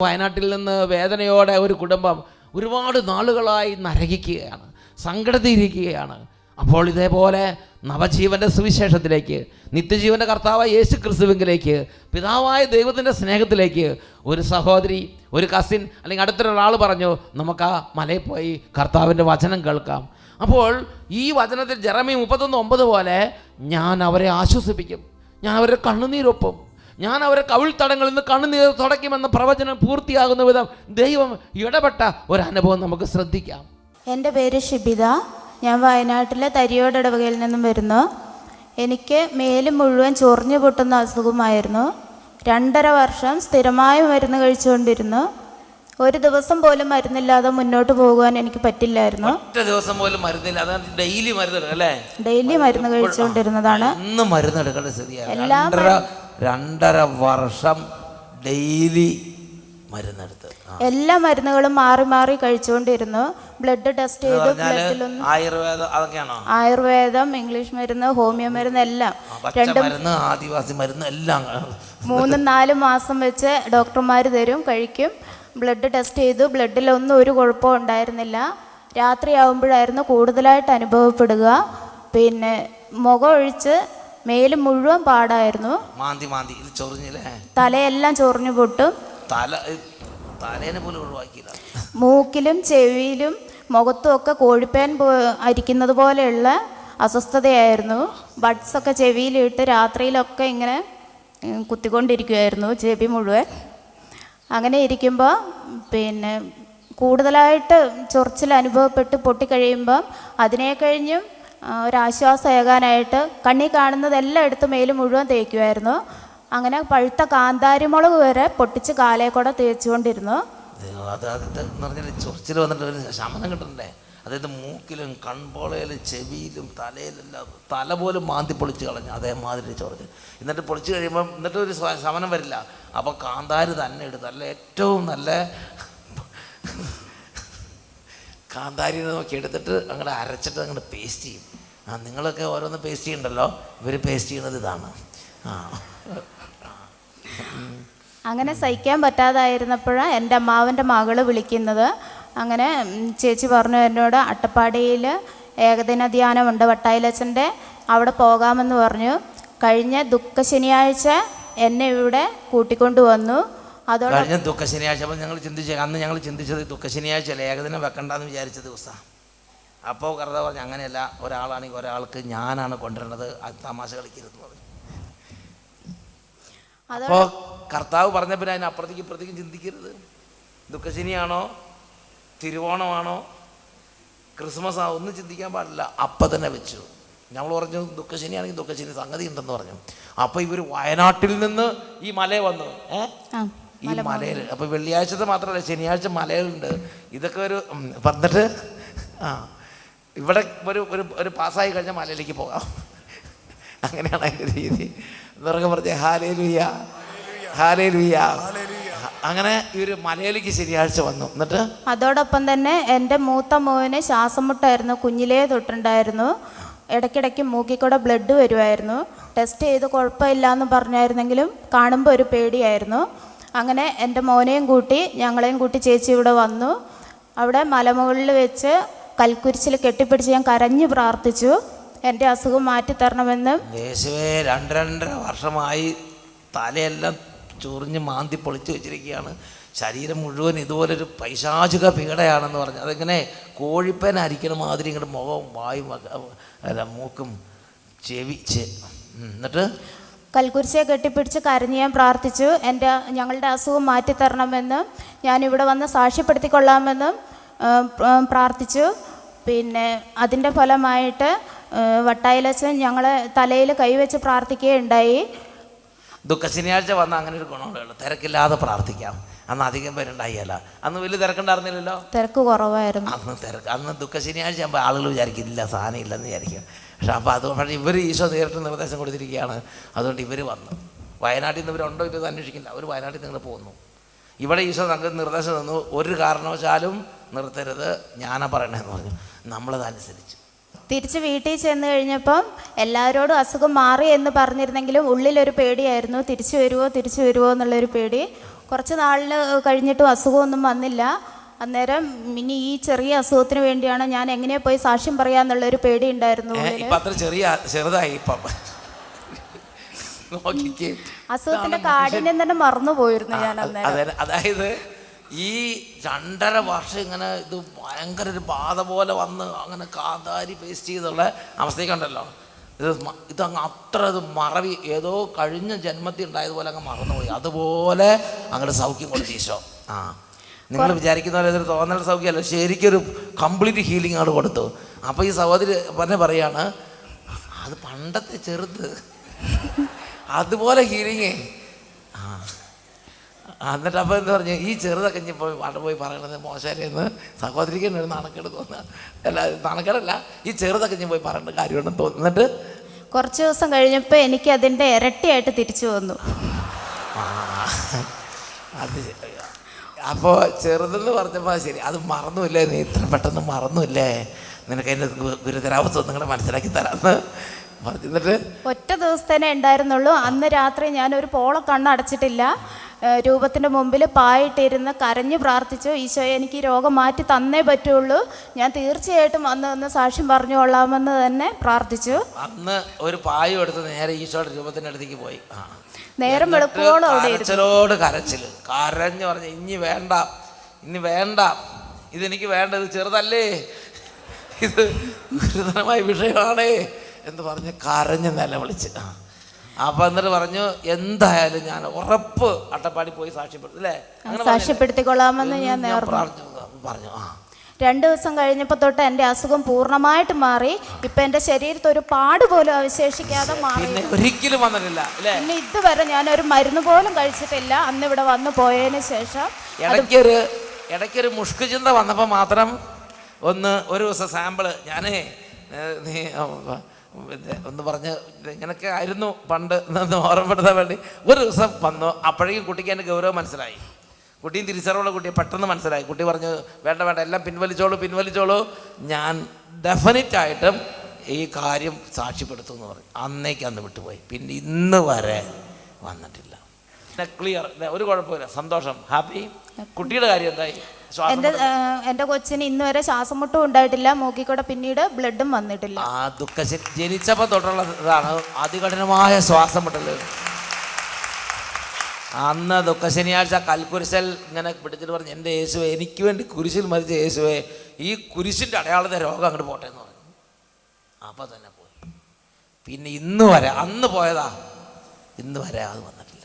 വയനാട്ടിൽ നിന്ന് വേദനയോടെ ഒരു കുടുംബം ഒരുപാട് നാളുകളായി നരകിക്കുകയാണ് സങ്കടത്തിയിരിക്കുകയാണ് അപ്പോൾ ഇതേപോലെ നവജീവന്റെ സുവിശേഷത്തിലേക്ക് നിത്യജീവന്റെ കർത്താവായ യേശു ക്രിസ്തുവിങ്കിലേക്ക് പിതാവായ ദൈവത്തിന്റെ സ്നേഹത്തിലേക്ക് ഒരു സഹോദരി ഒരു കസിൻ അല്ലെങ്കിൽ അടുത്തൊരാൾ പറഞ്ഞു നമുക്ക് ആ മലയിൽ പോയി കർത്താവിന്റെ വചനം കേൾക്കാം. അപ്പോൾ ഈ വചനത്തിൽ ജെറമി മുപ്പത്തൊന്ന് ഒമ്പത് പോലെ ഞാൻ അവരെ ആശ്വസിപ്പിക്കും ഞാൻ അവരുടെ കണ്ണുനീരൊപ്പം ഞാൻ അവരെ കവിൾത്തടങ്ങളിൽ നിന്ന് കണ്ണുനീർ തുടയ്ക്കുമെന്ന പ്രവചനം പൂർത്തിയാകുന്ന വിധം ദൈവം ഇടപെട്ട ഒരു അനുഭവം നമുക്ക് ശ്രദ്ധിക്കാം. എന്റെ പേര് ഷിബിത. ഞാൻ വയനാട്ടിലെ തരിയോട് ഇടവകയിൽ നിന്നും വരുന്നു. എനിക്ക് മേൽ മുഴുവൻ ചൊറിഞ്ഞു പൊട്ടുന്ന അസുഖമായിരുന്നു. രണ്ടര വർഷം സ്ഥിരമായി മരുന്ന് കഴിച്ചുകൊണ്ടിരുന്നു. ഒരു ദിവസം പോലും മരുന്നില്ലാതെ മുന്നോട്ട് പോകുവാൻ എനിക്ക് പറ്റില്ലായിരുന്നു. ഒറ്റ ദിവസം പോലും മരുന്നില്ല. അതാണ് ഡെയിലി മരുന്ന് അല്ലേ? ഡെയിലി മരുന്ന് കഴിച്ചുകൊണ്ടിരുന്നതാണ്. ഇന്ന് മരുന്ന് എടുക്കേണ്ട സ്ഥിതിയാണ്. എല്ലാ രണ്ടര വർഷം ഡെയിലി മരുന്നെടുത്ത്. എല്ലാ മരുന്നുകളും മാറി മാറി കഴിച്ചുകൊണ്ടിരുന്നു. ബ്ലഡ് ടെസ്റ്റ് ചെയ്ത് ബ്ലഡിലൊന്നും ആയുർവേദം അതൊക്കെയാണോ? ആയുർവേദം ഇംഗ്ലീഷ് മരുന്ന് ഹോമിയോ മരുന്ന് എല്ലാം. മരുന്ന് ആദിവാസി മരുന്ന് എല്ലാം. മൂന്നും നാലും മാസം വെച്ച് ഡോക്ടർമാർ തരും കഴിക്കും. ബ്ലഡ് ടെസ്റ്റ് ചെയ്തു ബ്ലഡിലൊന്നും ഒരു കുഴപ്പവും ഉണ്ടായിരുന്നില്ല. രാത്രിയാവുമ്പോഴായിരുന്നു കൂടുതലായിട്ട് അനുഭവപ്പെടുക. പിന്നെ മുഖം ഒഴിച്ച് മേൽ മുഴുവൻ പാടായിരുന്നു. മാന്തി മാന്തി. ഇത് ചൊറിഞ്ഞില്ലേ? തലയെല്ലാം ചൊറിഞ്ഞു പൊട്ടും. തല തലേനെ പോലും ഒഴിവാക്കിയില്ല. മൂക്കിലും ചെവിയിലും മുഖത്തും ഒക്കെ കോഴിപ്പേൻ അരിക്കുന്നത് പോലെയുള്ള അസ്വസ്ഥതയായിരുന്നു. ബഡ്സ് ഒക്കെ ചെവിയിലിട്ട് രാത്രിയിലൊക്കെ ഇങ്ങനെ കുത്തിക്കൊണ്ടിരിക്കുമായിരുന്നു ചെവി മുഴുവൻ. അങ്ങനെ ഇരിക്കുമ്പോൾ പിന്നെ കൂടുതലായിട്ട് ചൊറിച്ചിൽ അനുഭവപ്പെട്ട് പൊട്ടിക്കഴിയുമ്പം അതിനെ കഴിഞ്ഞും ഒരാശ്വാസമേകാനായിട്ട് കണ്ണി കാണുന്നതെല്ലാം എടുത്ത് മേൽ മുഴുവൻ തേക്കുമായിരുന്നു അങ്ങനെ പഴുത്ത കാന്താരിമുളക് വരെ പൊട്ടിച്ച് കാലേ കൂടെ തേച്ചുകൊണ്ടിരുന്നു. ചൊറിച്ചിൽ വന്നിട്ട് ഒരു ശമനം കിട്ടണ്ടേ? അതായത് മൂക്കിലും കൺപോളയിലും ചെവിയിലും തലയിലെല്ലാം തല പോലും മാന്തി പൊളിച്ച് കളഞ്ഞു അതേമാതിരി ചൊറിച്ച് എന്നിട്ട് പൊളിച്ച് കഴിയുമ്പം എന്നിട്ട് ഒരു ശമനം വരില്ല. അപ്പോൾ കാന്താരി തന്നെ എടുത്ത് നല്ല ഏറ്റവും നല്ല കാന്താരി നോക്കി എടുത്തിട്ട് അങ്ങോട്ട് അരച്ചിട്ട് അങ്ങോട്ട് പേസ്റ്റ് ചെയ്യും. ആ നിങ്ങളൊക്കെ ഓരോന്ന് പേസ്റ്റ് ചെയ്യണ്ടല്ലോ? ഇവർ പേസ്റ്റ് ചെയ്യുന്നത് ഇതാണ്. ആ. അങ്ങനെ സഹിക്കാൻ പറ്റാതായിരുന്നപ്പോഴാണ് എന്റെ അമ്മാവന്റെ മകൾ വിളിക്കുന്നത്. അങ്ങനെ ചേച്ചി പറഞ്ഞു എന്നോട് അട്ടപ്പാടിയിൽ ഏകദിന ധ്യാനമുണ്ട് വട്ടായിലച്ചന്റെ അവിടെ പോകാമെന്ന് പറഞ്ഞു. കഴിഞ്ഞ ദുഃഖ ശനിയാഴ്ച എന്നെ ഇവിടെ കൂട്ടിക്കൊണ്ടു വന്നു. കഴിഞ്ഞ ദുഃഖ ശനിയാഴ്ച അപ്പം ഞങ്ങൾ ചിന്തിച്ച അന്ന് ഞങ്ങൾ ചിന്തിച്ചത് ദുഃഖ ശനിയാഴ്ച അല്ലേ? ഏകദിനം വെക്കണ്ടെന്ന് വിചാരിച്ച ദിവസമാണ് അപ്പോൾ കറുത പറഞ്ഞു അങ്ങനെയല്ല ഒരാളാണെങ്കിൽ ഒരാൾക്ക് ഞാനാണ് കൊണ്ടുവരുന്നത്. അത് തമാശ കളിക്കരുതെന്ന് പറഞ്ഞു. അപ്പോൾ കർത്താവ് പറഞ്ഞ പിന്നെ അതിന് അപ്പുറത്തേക്ക് ഇപ്പുറത്തേക്കും ചിന്തിക്കരുത്. ദുഃഖശനിയാണോ? തിരുവോണമാണോ? ക്രിസ്മസ് ആ ഒന്നും ചിന്തിക്കാൻ പാടില്ല. അപ്പം തന്നെ വെച്ചു. ഞങ്ങൾ പറഞ്ഞു ദുഃഖശനിയാണെങ്കിൽ ദുഃഖശനി സംഗതി ഉണ്ടെന്ന് പറഞ്ഞു. അപ്പോൾ ഇവർ വയനാട്ടിൽ നിന്ന് ഈ മല വന്നു. ഏ? ഈ മലയിൽ അപ്പോൾ വെള്ളിയാഴ്ചത്തെ മാത്രമല്ല ശനിയാഴ്ച മലയിലുണ്ട്. ഇതൊക്കെ ഒരു വന്നിട്ട് ആ ഇവിടെ ഒരു ഒരു ഒരു പാസ്സായി കഴിഞ്ഞാൽ മലയിലേക്ക് പോകാം. അങ്ങനെയാണ് അതിന്റെ രീതി. എന്നൊക്കെ പറഞ്ഞ ഹാലേ ലുയ്യ ഹാലേ ലുയ്യ അങ്ങനെ ഈ ഒരു മലയിലേക്ക് ശനിയാഴ്ച വന്നു. എന്നിട്ട്? അതോടൊപ്പം തന്നെ എന്റെ മൂത്ത മോന് ശ്വാസം മുട്ടായിരുന്നു കുഞ്ഞിലേ തൊട്ടുണ്ടായിരുന്നു. ഇടയ്ക്കിടയ്ക്ക് മൂക്കിക്കൂടെ ബ്ലഡ് വരുമായിരുന്നു ടെസ്റ്റ് ചെയ്ത് കുഴപ്പമില്ല എന്ന് പറഞ്ഞായിരുന്നെങ്കിലും കാണുമ്പോൾ ഒരു പേടിയായിരുന്നു. അങ്ങനെ എന്റെ മോനെയും കൂട്ടി ഞങ്ങളെയും കൂട്ടി ചേച്ചി ഇവിടെ വന്നു. അവിടെ മലമുകളിൽ വെച്ച് കൽക്കുരിച്ചിൽ കെട്ടിപ്പിടിച്ച് ഞാൻ കരഞ്ഞു പ്രാർത്ഥിച്ചു. എന്റെ അസുഖം മാറ്റിത്തരണമെന്നും യേശുവേ രണ്ട് രണ്ടര വർഷമായി തലയെല്ലാം ചൊറിഞ്ഞ് മാന്തി പൊളിച്ചു വെച്ചിരിക്കുകയാണ്. ശരീരം മുഴുവൻ ഇതുപോലൊരു പൈശാചിക പീഡയാണെന്ന് പറഞ്ഞു. അതിങ്ങനെ കോഴിപ്പേന അരിക്കണ മാതിരി ഇങ്ങോട്ട് മുഖവും വായും മൂക്കും ചെവി എന്നിട്ട്? കൽക്കുരിശയെ കെട്ടിപ്പിടിച്ച് കരഞ്ഞ് ഞാൻ പ്രാർത്ഥിച്ചു. എന്റെ ഞങ്ങളുടെ അസുഖം മാറ്റിത്തരണമെന്നും ഞാനിവിടെ വന്ന് സാക്ഷ്യപ്പെടുത്തിക്കൊള്ളാമെന്നും പ്രാർത്ഥിച്ചു. പിന്നെ അതിന്റെ ഫലമായിട്ട് വട്ടായിലച്ചൻ ഞങ്ങളെ തലയിൽ കൈവച്ച് പ്രാർത്ഥിക്കുകയുണ്ടായി. ദുഃഖ ശനിയാഴ്ച വന്ന അങ്ങനെ ഒരു ഗുണമുള്ളൂ. തിരക്കില്ലാതെ പ്രാർത്ഥിക്കാം. അന്ന് അധികം പേരുണ്ടായില്ല. അന്ന് വലിയ തിരക്കുണ്ടായിരുന്നില്ലല്ലോ? തിരക്ക് കുറവായിരുന്നു. അന്ന് തിരക്ക് അന്ന് ദുഃഖ ശനിയാഴ്ച ആകുമ്പോൾ ആളുകൾ വിചാരിക്കും ഇല്ല സാധനം ഇല്ലെന്ന് വിചാരിക്കും. പക്ഷെ അപ്പോൾ അത് പക്ഷേ ഇവർ ഈശോ നേരിട്ട് നിർദ്ദേശം കൊടുത്തിരിക്കുകയാണ്. അതുകൊണ്ട് ഇവർ വന്നു. വയനാട്ടിൽ നിന്ന് ഇവരുണ്ടോ ഇത് അന്വേഷിക്കില്ല. അവർ വയനാട്ടിൽ നിന്ന് പോകുന്നു. ഇവിടെ ഈശോ നമുക്ക് നിർദ്ദേശം തന്നു ഒരു കാരണവശാലും നിർത്തരുത്. ഞാനാ പറയണേന്ന് പറഞ്ഞു. നമ്മളത് അനുസരിച്ചു തിരിച്ച് വീട്ടിൽ ചെന്ന് കഴിഞ്ഞപ്പം എല്ലാവരോടും അസുഖം മാറി എന്ന് പറഞ്ഞിരുന്നെങ്കിലും ഉള്ളിലൊരു പേടിയായിരുന്നു. തിരിച്ചു വരുമോ തിരിച്ചു വരുമോ എന്നുള്ളൊരു പേടി കുറച്ച് നാളിൽ കഴിഞ്ഞിട്ടും അസുഖമൊന്നും വന്നില്ല. അന്നേരം ഇനി ഈ ചെറിയ അസുഖത്തിന് വേണ്ടിയാണ് ഞാൻ എങ്ങനെ പോയി സാക്ഷ്യം പറയാന്നുള്ളൊരു പേടി ഉണ്ടായിരുന്നു അത്ര ചെറിയ ചെറുതായി ഇപ്പം. അസുഖത്തിന്റെ കാഠിന്യം തന്നെ മറന്നു പോയിരുന്നു ഞാൻ അന്നേരം. അതായത് ഈ രണ്ടര വർഷം ഇങ്ങനെ ഇത് ഭയങ്കര ഒരു ബാധ പോലെ വന്ന് അങ്ങനെ കാന്താരി പേസ്റ്റ് ചെയ്തുള്ള അവസ്ഥയൊക്കെ ഉണ്ടല്ലോ. ഇത് ഇതങ്ങ് അത്ര ഇത് മറവി ഏതോ കഴിഞ്ഞ ജന്മത്തിൽ ഉണ്ടായതുപോലെ അങ്ങ് മറന്നുപോയി. അതുപോലെ അങ്ങോട്ട് സൗഖ്യം കൊടുത്തു ഈശോ. ആ. നിങ്ങൾ വിചാരിക്കുന്ന പോലെ ഇതൊരു തോന്നൽ സൗഖ്യമല്ല ശരിക്കൊരു കംപ്ലീറ്റ് ഹീലിംഗ് ആണ് കൊടുത്തു. അപ്പോൾ ഈ സഹോദരി പറഞ്ഞ പറയാണ് അത് പണ്ടത്തെ ചെറുത്. അതുപോലെ ഹീലിങ് ആ. എന്നിട്ട് അപ്പോൾ എന്ന് പറഞ്ഞു? ഈ ചെറുതൊക്കെ ഇനി പോയി അവിടെ പോയി പറയണത് മോശമല്ലെന്ന് സഹോദരിക്ക് തന്നെ ഒരു നാണക്കേട് തോന്നുക അല്ല നാണക്കേടല്ല. ഈ ചെറുതൊക്കെ ഇനി പോയി പറയേണ്ട കാര്യമുണ്ടെന്ന് തോന്നിട്ട് കുറച്ച് ദിവസം കഴിഞ്ഞപ്പോൾ എനിക്ക് അതിന്റെ ഇരട്ടിയായിട്ട് തിരിച്ചു വന്നു. അത് അപ്പോൾ ചെറുതെന്ന് പറഞ്ഞപ്പോൾ ശരി അത് മറന്നുമില്ലേ നീ? ഇത്ര പെട്ടെന്ന് മറന്നുമില്ലേ നിനക്ക് അതിന്റെ ഗുരുതരാവസ്ഥ കൂടെ മനസ്സിലാക്കി തരാമെന്ന് പറഞ്ഞിട്ട്. എന്നിട്ട് ഒറ്റ ദിവസത്തേനെ ഉണ്ടായിരുന്നുള്ളൂ. അന്ന് രാത്രി ഞാൻ ഒരു പോള കണ്ണടച്ചിട്ടില്ല. രൂപത്തിന്റെ മുമ്പിൽ പായിട്ടിരുന്ന് കരഞ്ഞു പ്രാർത്ഥിച്ചു ഈശോയെ എനിക്ക് രോഗം മാറ്റി തന്നേ പറ്റുള്ളൂ. ഞാൻ തീർച്ചയായിട്ടും അന്ന് ഒന്ന് സാക്ഷ്യം പറഞ്ഞുകൊള്ളാമെന്ന് തന്നെ പ്രാർത്ഥിച്ചു. അന്ന് ഒരു പായം എടുത്ത് നേരെ ഈശോയുടെ രൂപത്തിന്റെ അടുത്തേക്ക് പോയി. ആ. നേരം വെളുപ്പോളം കരച്ചിലോട് കരച്ചിൽ കരഞ്ഞു പറഞ്ഞു ഇനി വേണ്ട ഇനി വേണ്ട. ഇതെനിക്ക് വേണ്ട ഇത് ചെറുതല്ലേ? ഇത് ഗുരുതരമായ വിഷയമാണേ. എന്ന് പറഞ്ഞ് കരഞ്ഞ് നിലവിളിച്ച് അപ്പൊ അപ്പം എന്നിട്ട് പറഞ്ഞു എന്തായാലും ഞാൻ ഉറപ്പ് അട്ടപ്പാടി പോയി സാക്ഷ്യപ്പെടുത്തും. അല്ലേ സാക്ഷ്യപ്പെടുത്തിക്കൊള്ളാമെന്ന്? ഞാൻ പറഞ്ഞു പറഞ്ഞു ആ. രണ്ട് ദിവസം കഴിഞ്ഞപ്പോൾ തൊട്ട് എന്റെ അസുഖം പൂർണമായിട്ട് മാറി. ഇപ്പം എന്റെ ശരീരത്തിൽ ഒരു പാട് പോലും അവശേഷിക്കാതെ മാറി. പിന്നെ ഒരിക്കലും വന്നിട്ടില്ല അല്ലേ? പിന്നെ ഇതുവരെ ഞാനൊരു മരുന്ന് പോലും കഴിച്ചിട്ടില്ല. അന്ന് ഇവിടെ വന്നു പോയതിന് ശേഷം ഇടയ്ക്കൊരു ഇടയ്ക്കൊരു മുഷ്കു ചിന്ത വന്നപ്പോൾ മാത്രം ഒന്ന് ഒരു ദിവസം സാമ്പിൾ ഞാൻ നീ ഒന്ന് പറഞ്ഞ് ഇങ്ങനൊക്കെ ആയിരുന്നു പണ്ട് എന്ന് ഓർമ്മപ്പെടുത്താൻ വേണ്ടി ഒരു ദിവസം വന്നു. അപ്പോഴേക്കും കുട്ടിക്ക് എന്റെ ഗൗരവം മനസ്സിലായി. കുട്ടിയും തിരിച്ചറിവുള്ള കുട്ടിയെ പെട്ടെന്ന് മനസ്സിലായി. കുട്ടി പറഞ്ഞു വേണ്ട വേണ്ട എല്ലാം പിൻവലിച്ചോളൂ പിൻവലിച്ചോളൂ. ഞാൻ ഡെഫിനറ്റ് ആയിട്ടും ഈ കാര്യം സാക്ഷ്യപ്പെടുത്തും എന്ന് പറഞ്ഞു. അന്നേക്ക് അന്ന് വിട്ടുപോയി. പിന്നെ ഇന്ന് വരെ വന്നിട്ടില്ല. ക്ലിയർ ഒരു കുഴപ്പമില്ല. സന്തോഷം. ഹാപ്പി കുട്ടിയുടെ കാര്യം എന്തായി? എന്റെ എന്റെ കൊച്ചിന് ഇന്ന് വരെ ശ്വാസമുട്ടും ഉണ്ടായിട്ടില്ല. മൂക്കിക്കൂടെ പിന്നീട് ബ്ലഡും വന്നിട്ടില്ല. ആ ദുഃഖ ജനിച്ചപ്പോൾ തൊട്ടുള്ള ഇതാണ്. അതികഠിനമായ ശ്വാസം മുട്ടൽ അന്ന് ദുഃഖ ശനിയാഴ്ച കൽക്കുരിശൽ ഇങ്ങനെ പിടിച്ചിട്ട് പറഞ്ഞു എന്റെ യേശുവെ എനിക്ക് വേണ്ടി കുരിശിൽ മരിച്ച യേശുവെ ഈ കുരിശിന്റെ അടയാളത്തെ രോഗം അങ്ങോട്ട് പോട്ടെ എന്ന് പറഞ്ഞു. അപ്പോൾ തന്നെ പോയി. പിന്നെ ഇന്ന് വരെ അന്ന് പോയതാ? ഇന്ന് വരെ അത് വന്നിട്ടില്ല.